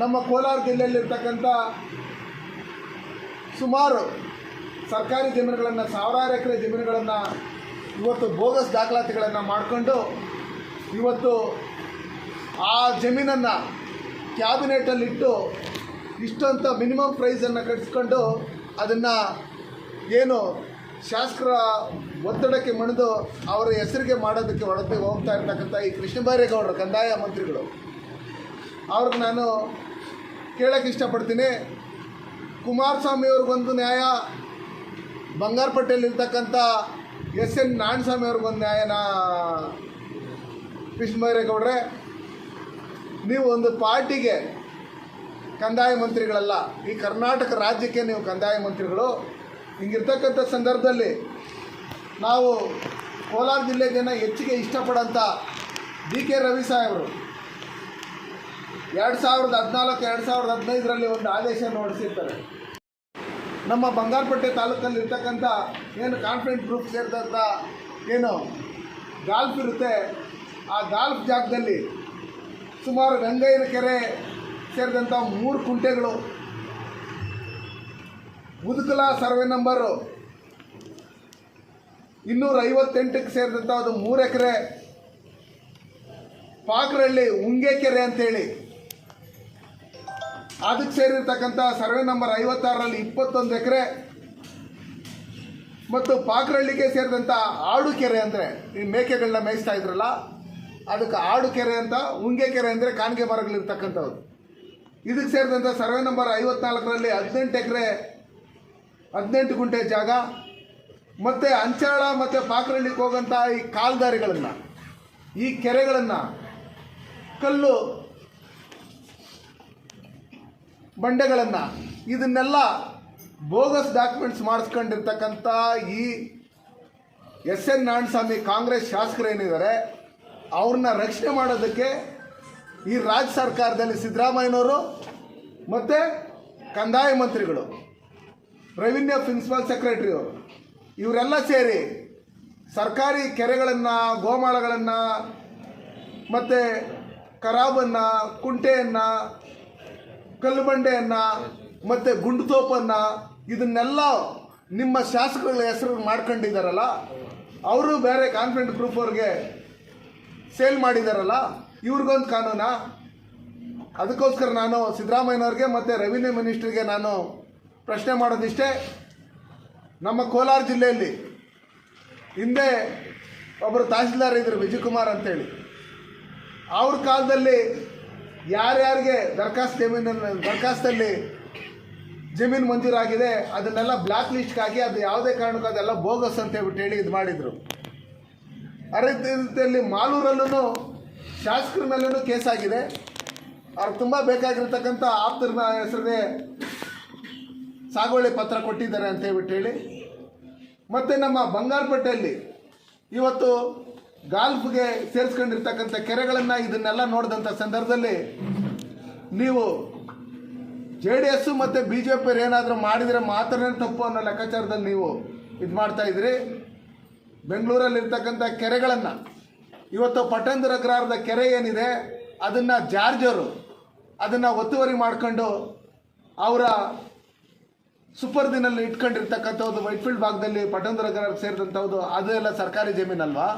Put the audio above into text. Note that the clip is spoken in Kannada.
ನಮ್ಮ ಕೋಲಾರ ಜಿಲ್ಲೆಯಲ್ಲಿರ್ತಕ್ಕಂಥ ಸುಮಾರು ಸರ್ಕಾರಿ ಜಮೀನುಗಳನ್ನು, ಸಾವಿರಾರು ಎಕರೆ ಜಮೀನುಗಳನ್ನು ಇವತ್ತು ಬೋಗಸ್ ದಾಖಲಾತಿಗಳನ್ನು ಮಾಡಿಕೊಂಡು ಇವತ್ತು ಆ ಜಮೀನನ್ನು ಕ್ಯಾಬಿನೆಟಲ್ಲಿಟ್ಟು ಇಷ್ಟಂತ ಮಿನಿಮಮ್ ಪ್ರೈಸನ್ನು ಕಟ್ಟಿಸ್ಕೊಂಡು ಅದನ್ನು ಏನು ಶಾಸಕರ ಒತ್ತಡಕ್ಕೆ ಮಣಿದು ಅವರ ಹೆಸರಿಗೆ ಮಾಡೋದಕ್ಕೆ ಒಳಗೆ ಹೋಗ್ತಾ ಇರ್ತಕ್ಕಂಥ ಈ ಕೃಷ್ಣ ಬೈರೇಗೌಡರು ಕಂದಾಯ ಮಂತ್ರಿಗಳು. ಅವ್ರಿಗೆ ನಾನು ಕೇಳೋಕ್ಕೆ ಇಷ್ಟಪಡ್ತೀನಿ. ಕುಮಾರಸ್ವಾಮಿಯವ್ರಿಗೊಂದು ನ್ಯಾಯ, ಬಂಗಾರಪಟ್ಟೆಯಲ್ಲಿರ್ತಕ್ಕಂಥ ಎಸ್ ಎನ್ ನಾರಾಯಣಸ್ವಾಮಿ ಅವ್ರಿಗೊಂದು ನ್ಯಾಯನ ಕೃಷ್ಣ ಬೈರೇಗೌಡ್ರೆ, ನೀವು ಒಂದು ಪಾರ್ಟಿಗೆ ಕಂದಾಯ ಮಂತ್ರಿಗಳಲ್ಲ, ಈ ಕರ್ನಾಟಕ ರಾಜ್ಯಕ್ಕೆ ನೀವು ಕಂದಾಯ ಮಂತ್ರಿಗಳು, ಹಿಂಗಿರ್ತಕ್ಕಂಥ ಸಂದರ್ಭದಲ್ಲಿ ನಾವು ಕೋಲಾರ ಜಿಲ್ಲೆ ಜನ ಹೆಚ್ಚಿಗೆ ಇಷ್ಟಪಡೋಂಥ ಡಿ ಕೆ ರವಿ ಸಾಹೇಬರು ಎರಡು ಸಾವಿರದ ಹದಿನಾಲ್ಕು, ಎರಡು ಸಾವಿರದ ಹದಿನೈದರಲ್ಲಿ ಒಂದು ಆದೇಶ ಹೊರಡಿಸಿರ್ತಾರೆ. ನಮ್ಮ ಬಂಗಾರಪಟ್ಟೆ ತಾಲೂಕಲ್ಲಿ ಇರ್ತಕ್ಕಂಥ ಏನು ಕಾನ್ಫಿಡೆಂಟ್ ಗ್ರೂಪ್ ಸೇರಿದಂಥ ಏನು ಗಾಲ್ಫ್ ಇರುತ್ತೆ, ಆ ಗಾಲ್ಫ್ ಜಾಗದಲ್ಲಿ ಸುಮಾರು ಗಂಗೈನ ಕೆರೆ ಸೇರಿದಂಥ ಮೂರು ಕುಂಟೆಗಳು. ಮುದುಕಲ ಸರ್ವೆ ನಂಬರು ಇನ್ನೂರ ಐವತ್ತೆಂಟಕ್ಕೆ ಸೇರಿದಂಥ ಅದು ಮೂರು ಎಕರೆ ಪಾಕರಳ್ಳಿ ಉಂಗೆ ಕೆರೆ ಅಂತೇಳಿ ಅದಕ್ಕೆ ಸೇರಿರ್ತಕ್ಕಂಥ ಸರ್ವೆ ನಂಬರ್ ಐವತ್ತಾರರಲ್ಲಿ ಇಪ್ಪತ್ತೊಂದು ಎಕರೆ ಮತ್ತು ಪಾಕ್ರಳ್ಳಿಗೆ ಸೇರಿದಂಥ ಆಡು ಕೆರೆ ಅಂದರೆ ಈ ಮೇಕೆಗಳನ್ನ ಮೇಯಿಸ್ತಾ ಇದ್ರಲ್ಲ, ಅದಕ್ಕೆ ಆಡು ಕೆರೆ ಅಂತ, ಉಂಗೆ ಕೆರೆ ಅಂದರೆ ಕಾಣಿಗೆ ಮರಗಳಿರ್ತಕ್ಕಂಥವ್ರು ಇದಕ್ಕೆ ಸೇರಿದಂಥ ಸರ್ವೆ ನಂಬರ್ ಐವತ್ನಾಲ್ಕರಲ್ಲಿ ಹದಿನೆಂಟು ಎಕರೆ, ಹದಿನೆಂಟು ಗುಂಟೆ ಜಾಗ ಮತ್ತು ಅಂಚಾಳ ಮತ್ತು ಪಾಕ್ರಳ್ಳಿಗೆ ಹೋಗೋಂಥ ಈ ಕಾಲ್ದಾರಿಗಳನ್ನು ಈ ಕೆರೆಗಳನ್ನು ಕಲ್ಲು ಬಂಡೆಗಳನ್ನು ಇದನ್ನೆಲ್ಲ ಬೋಗಸ್ ಡಾಕ್ಯುಮೆಂಟ್ಸ್ ಮಾಡಿಸ್ಕೊಂಡಿರ್ತಕ್ಕಂಥ ಈ ಎಸ್ ಎನ್ ನಾರಾಯಣಸ್ವಾಮಿ ಕಾಂಗ್ರೆಸ್ ಶಾಸಕರೇನಿದ್ದಾರೆ ಅವ್ರನ್ನ ರಕ್ಷಣೆ ಮಾಡೋದಕ್ಕೆ ಈ ರಾಜ್ಯ ಸರ್ಕಾರದಲ್ಲಿ ಸಿದ್ದರಾಮಯ್ಯನವರು ಮತ್ತು ಕಂದಾಯ ಮಂತ್ರಿಗಳು, ರೆವಿನ್ಯೂ ಪ್ರಿನ್ಸಿಪಲ್ ಸೆಕ್ರೆಟರಿಯವರು ಇವರೆಲ್ಲ ಸೇರಿ ಸರ್ಕಾರಿ ಕೆರೆಗಳನ್ನು, ಗೋಮಾಳಗಳನ್ನು ಮತ್ತು ಕರಾಬನ್ನು, ಕುಂಟೆಯನ್ನು ಕಲ್ಲುಬಂಡೆಯನ್ನು ಮತ್ತು ಗುಂಡುತೋಪನ್ನು ಇದನ್ನೆಲ್ಲ ನಿಮ್ಮ ಶಾಸಕರುಗಳ ಹೆಸರು ಮಾಡ್ಕೊಂಡಿದ್ದಾರಲ್ಲ ಅವರು ಬೇರೆ ಕಾನ್ಫಿಡೆಂಟ್ ಗ್ರೂಪ್ ಅವ್ರಿಗೆ ಸೇಲ್ ಮಾಡಿದಾರಲ್ಲ, ಇವ್ರಿಗೊಂದು ಕಾನೂನಾ? ಅದಕ್ಕೋಸ್ಕರ ನಾನು ಸಿದ್ದರಾಮಯ್ಯನವ್ರಿಗೆ ಮತ್ತು ರೆವಿನ್ಯೂ ಮಿನಿಸ್ಟ್ರಿಗೆ ನಾನು ಪ್ರಶ್ನೆ ಮಾಡೋದಿಷ್ಟೇ. ನಮ್ಮ ಕೋಲಾರ ಜಿಲ್ಲೆಯಲ್ಲಿ ಹಿಂದೆ ಒಬ್ಬರು ತಹಸೀಲ್ದಾರ್ ಇದ್ದರು ವಿಜಯಕುಮಾರ್ ಅಂತೇಳಿ. ಅವ್ರ ಕಾಲದಲ್ಲಿ ಯಾರ್ಯಾರಿಗೆ ದರಖಾಸ್ತು ಜಮೀನಲ್ಲಿ ದರಖಾಸ್ತಲ್ಲಿ ಜಮೀನು ಮಂಜೂರಾಗಿದೆ, ಅದನ್ನೆಲ್ಲ ಬ್ಲ್ಯಾಕ್ ಲಿಸ್ಟ್ಗಾಗಿ ಅದು ಯಾವುದೇ ಕಾರಣಕ್ಕೂ ಅದೆಲ್ಲ ಬೋಗಸ್ ಅಂತ ಹೇಳ್ಬಿಟ್ಟು ಹೇಳಿ ಇದು ಮಾಡಿದರು. ಅದೇ ರೀತಿಯಲ್ಲಿ ಮಾಲೂರಲ್ಲೂ ಶಾಸಕರ ಮೇಲೂ ಕೇಸ್ ಆಗಿದೆ. ಅವ್ರಿಗೆ ತುಂಬ ಬೇಕಾಗಿರ್ತಕ್ಕಂಥ ಆಪ್ತರ ಹೆಸರಿಗೆ ಸಾಗುವಳಿ ಪತ್ರ ಕೊಟ್ಟಿದ್ದಾರೆ ಅಂತ ಹೇಳ್ಬಿಟ್ಟು ಹೇಳಿ. ಮತ್ತು ನಮ್ಮ ಬಂಗಾರಪೇಟೆಯಲ್ಲಿ ಇವತ್ತು ಗಾಲ್ಫ್ಗೆ ಸೇರಿಸ್ಕೊಂಡಿರ್ತಕ್ಕಂಥ ಕೆರೆಗಳನ್ನು ಇದನ್ನೆಲ್ಲ ನೋಡಿದಂಥ ಸಂದರ್ಭದಲ್ಲಿ ನೀವು ಜೆ ಡಿ ಎಸ್ ಮತ್ತು ಬಿ ಜೆ ಪಿಯವ್ರು ಏನಾದರೂ ಮಾಡಿದರೆ ಮಾತ್ರನೇ ತಪ್ಪು ಅನ್ನೋ ಲೆಕ್ಕಾಚಾರದಲ್ಲಿ ನೀವು ಇದು ಮಾಡ್ತಾ ಇದ್ರಿ. ಬೆಂಗಳೂರಲ್ಲಿರ್ತಕ್ಕಂಥ ಕೆರೆಗಳನ್ನು, ಇವತ್ತು ಪಟ್ಟಣದ ಅಗ್ರಹಾರದ ಕೆರೆ ಏನಿದೆ, ಅದನ್ನು ಜಾರ್ಜರು ಅದನ್ನು ಒತ್ತುವರಿ ಮಾಡ್ಕೊಂಡು ಅವರ ಸುಪರ್ದಿನಲ್ಲಿ ಇಟ್ಕೊಂಡಿರ್ತಕ್ಕಂಥದ್ದು ವೈಟ್ಫೀಲ್ಡ್ ಭಾಗದಲ್ಲಿ ಪಟ್ಟಣದ ಅಗ್ರಹಾರ ಅದು ಎಲ್ಲ ಸರ್ಕಾರಿ ಜಮೀನಲ್ವಾ?